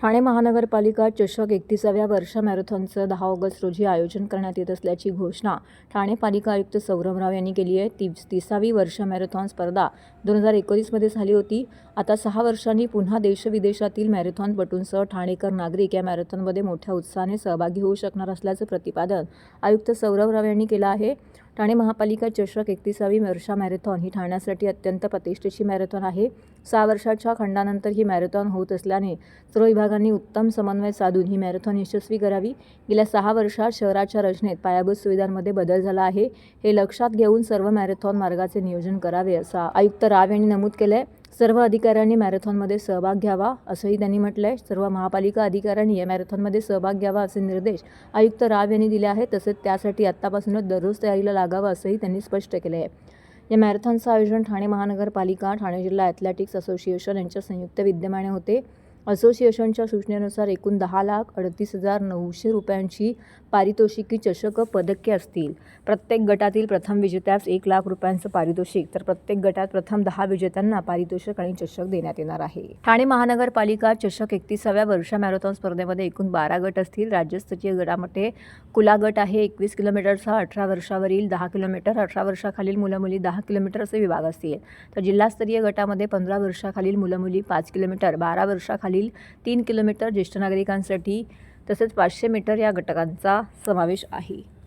ठाणे महानगरपालिका चषक एकतीसाव्या वर्ष मॅरेथॉनचं दहा ऑगस्ट रोजी आयोजन करण्यात येत असल्याची घोषणा ठाणे पालिका आयुक्त सौरभ राव यांनी केली आहे. ती तिसावी वर्ष मॅरेथॉन स्पर्धा दोन हजार एकोणीसमध्ये झाली होती. आता सहा वर्षांनी पुन्हा देशविदेशातील मॅरेथॉनपटूंसह ठाणेकर नागरिक या मॅरेथॉनमध्ये मोठ्या उत्साहाने सहभागी होऊ शकणार असल्याचं प्रतिपादन आयुक्त सौरभ राव यांनी केलं आहे. ठाणे महापालिका चषक एकतीसावी वर्षा मॅरेथॉन ही ठाण्यासाठी अत्यंत प्रतिष्ठेची मॅरेथॉन आहे. सहा वर्षाच्या खंडानंतर ही मॅरेथॉन होत असल्याने सर्व विभागांनी उत्तम समन्वय साधून ही मॅरेथॉन यशस्वी करावी. गेल्या सहा वर्षात शहराच्या रचनेत पायाभूत सुविधांमध्ये बदल झाला आहे. हे लक्षात घेऊन सर्व मॅरेथॉन मार्गाचे नियोजन करावे असा आयुक्त राव यांनी नमूद केलं आहे सर्व अधिकाऱ्यांनी मॅरेथॉनमध्ये सहभाग घ्यावा असंही त्यांनी म्हटलं आहे सर्व महापालिका अधिकाऱ्यांनी या मॅरेथॉनमध्ये सहभाग घ्यावा असे निर्देश आयुक्त राव यांनी दिले आहेत. तसेच त्यासाठी आत्तापासूनच दररोज तयारीला लागावं असंही त्यांनी स्पष्ट केले आहे. या मॅरेथॉनचं आयोजन ठाणे महानगरपालिका ठाणे जिल्हा ॲथलेटिक्स असोसिएशन यांच्या संयुक्त विद्यमाने होते. असोसिएशनच्या सूचनेनुसार एकूण दहा लाख अडतीस हजार नऊशे रुपयांची पारितोषिकी चषक पदके असतील. प्रत्येक गटातील प्रथम विजेत्यास एक लाख रुपयांचं पारितोषिक. तर प्रत्येक गटात प्रथम दहा विजेत्यांना पारितोषिक आणि चषक देण्यात येणार आहे. ठाणे महानगरपालिका चषक एकतीसाव्या वर्षा मॅरेथॉन स्पर्धेमध्ये एकूण बारा गट असतील. राज्यस्तरीय गटामध्ये कुला गट आहे. एकवीस किलोमीटरचा अठरा वर्षावरील दहा किलोमीटर अठरा वर्षाखालील मुलं मुली दहा किलोमीटर असे विभाग असतील. तर जिल्हास्तरीय गटामध्ये पंधरा वर्षाखालील मुलं मुली पाच किलोमीटर बारा वर्षाखाली खालील तीन किलोमीटर ज्येष्ठ नागरिकांसाठी तसेच पाचशे मीटर या घटकांचा समावेश आहे.